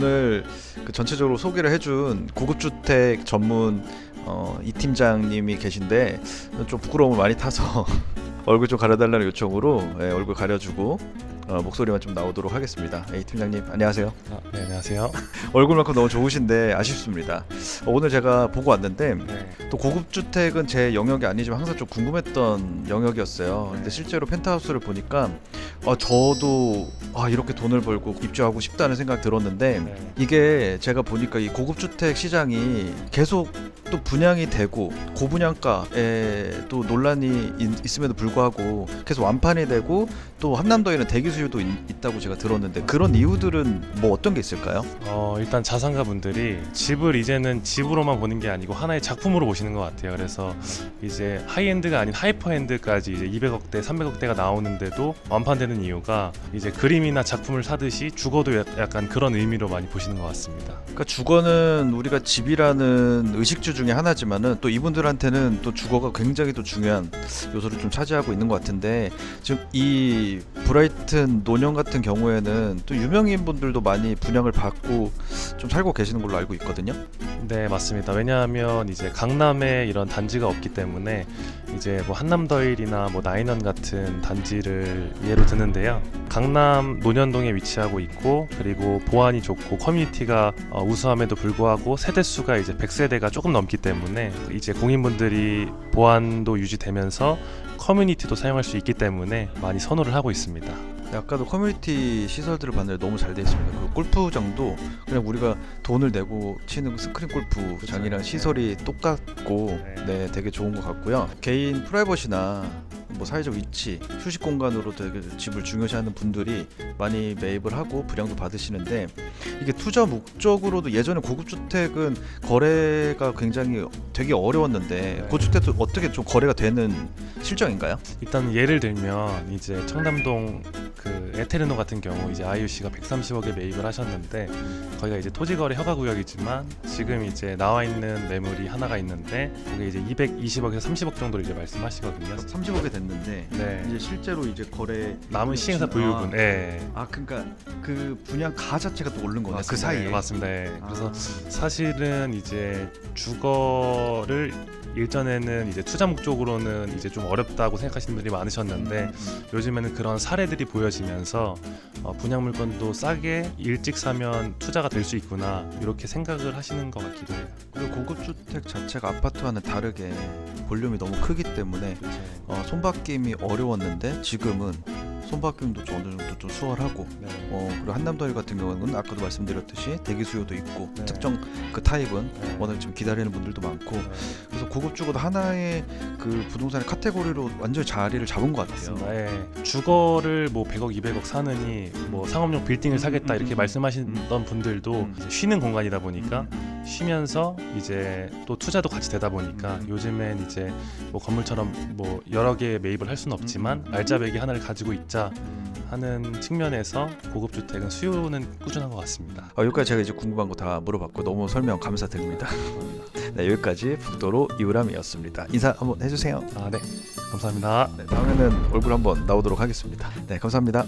그 전체적으로 소개를 해준 고급주택 전문 어, 이 팀장님이 계신데 좀 부끄러움을 많이 타서 얼굴 좀 가려달라는 요청으로 예, 얼굴 가려주고 어, 목소리만 좀 나오도록 하겠습니다. 이 팀장님 안녕하세요. 아, 네, 안녕하세요. 얼굴만큼 너무 좋으신데 아쉽습니다. 어, 오늘 제가 보고 왔는데 네. 또 고급 주택은 제 영역이 아니지만 항상 좀 궁금했던 영역이었어요. 근데 네. 실제로 펜트하우스를 보니까 아, 저도 아, 이렇게 돈을 벌고 입주하고 싶다는 생각 들었는데 네. 이게 제가 보니까 이 고급 주택 시장이 계속 또 분양이 되고 고분양가에 또 논란이 있- 있음에도 불구하고 계속 완판이 되고 또 한남도에는 대기 수요도 있, 다고 제가 들었는데 그런 이유들은 뭐 어떤 게 있을까요? 어, 일단 자산가 분들이 집을 이제는 집으로만 보는 게 아니고 하나의 작품으로 보시는 것 같아요. 그래서 이제 하이엔드가 아닌 하이퍼엔드까지 이제 200억대, 300억대가 나오는데도 완판되는 이유가 이제 그림이나 작품을 사듯이 약- 약간 그런 의미로 많이 보시는 것 같습니다. 그러니까 주거는 우리가 집이라는 의식주 중에 하나지만은 또 이분들한테는 또 주거가 굉장히 또 중요한 요소를 좀 차지하고 있는 것 같은데 지금 이 브라이튼 노년 같은 경우에는 또 유명인 분들도 많이 분양을 받고 좀 살고 계시는 걸로 알고 있거든요. 네, 맞습니다. 왜냐하면 이제 강남에 이런 단지가 없기 때문에 이제 뭐 한남더일이나 뭐 나인원 같은 단지를 예로 드는데요. 강남 논현동에 위치하고 있고 그리고 보안이 좋고 커뮤니티가 어, 우수함에도 불구하고 세대 수가 이제 100세대가 조금 넘기 때문에 이제 공인분들이 보안도 유지되면서 커뮤니티도 사용할 수 있기 때문에 많이 선호를 하고 있습니다. 네, 아까도 커뮤니티 시설들을 봤는데 너무 잘돼 있습니다. 그 골프장도 그냥 우리가 돈을 내고 치는 스크린 골프장이랑 그쵸. 시설이 똑같고 네. 네, 되게 좋은 것 같고요. 개인 프라이버시나 뭐 사회적 위치, 휴식 공간으로 되게 집을 중요시하는 분들이 많이 매입을 하고 분양도 받으시는데 이게 투자 목적으로도 예전에 고급 주택은 거래가 굉장히 되게 어려웠는데 네. 고주택도 어떻게 좀 거래가 되는 실정인가요? 일단 예를 들면 이제 청담동 그 에테르노 같은 경우 이제 IUC가 130억에 매입을 하셨는데 거기가 이제 토지거래 허가 구역이지만 지금 이제 나와 있는 매물이 하나가 있는데 그게 이제 220억에서 30억 정도를 이제 말씀하시거든요. 30억에 됐는데 네. 이제 실제로 이제 거래 남은 시행사 부유분. 예. 아, 아 그러니까 그 분양 가 자체가 또 오른 거네 그 맞습니다. 사이에 예, 맞습니다. 예. 그래서 아, 사실은 이제 주거를 일전에는 이제 투자 목적으로는 이제 좀 어렵다고 생각하시는 분들이 많으셨는데 음, 음. 요즘에는 그런 사례들이 보여 지면서 어, 분양 물건도 싸게 일찍 사면 투자가 될 수 있구나 이렇게 생각을 하시는 것 같기도 해요. 그리고 고급 주택 자체가 아파트와는 다르게 볼륨이 너무 크기 때문에 그렇죠. 어, 손바뀜이 어려웠는데 지금은 손바뀜도 좀 어느 정도 좀 수월하고 네. 어, 그리고 한남더일 같은 경우는 아까도 말씀드렸듯이 대기 수요도 있고 네. 특정 그 타입은 네. 워낙 지금 기다리는 분들도 많고 네. 그래서 고급 주거도 하나의 그 부동산의 카테고리로 완전 히 자리를 잡은 것 같아요. 예. 주거를 뭐 100억, 200억 사느니 뭐 상업용 빌딩을 사겠다 음, 이렇게 음, 말씀하시던 분들도 음. 이제 쉬는 공간이다 보니까 음. 쉬면서 이제 또 투자도 같이 되다 보니까 음. 요즘엔 이제 뭐 건물처럼 뭐 여러 개 매입을 할 수는 없지만 음. 알짜배기 하나를 가지고 있자 음. 하는 측면에서 고급 주택은 수요는 꾸준한 것 같습니다. 어, 여기까지 제가 이제 궁금한 거 다 물어봤고 너무 설명 감사드립니다. 네, 여기까지 북도로 이우람이었습니다. 인사 한번 해주세요. 아, 네. 감사합니다. 네, 다음에는 얼굴 한번 나오도록 하겠습니다. 네, 감사합니다.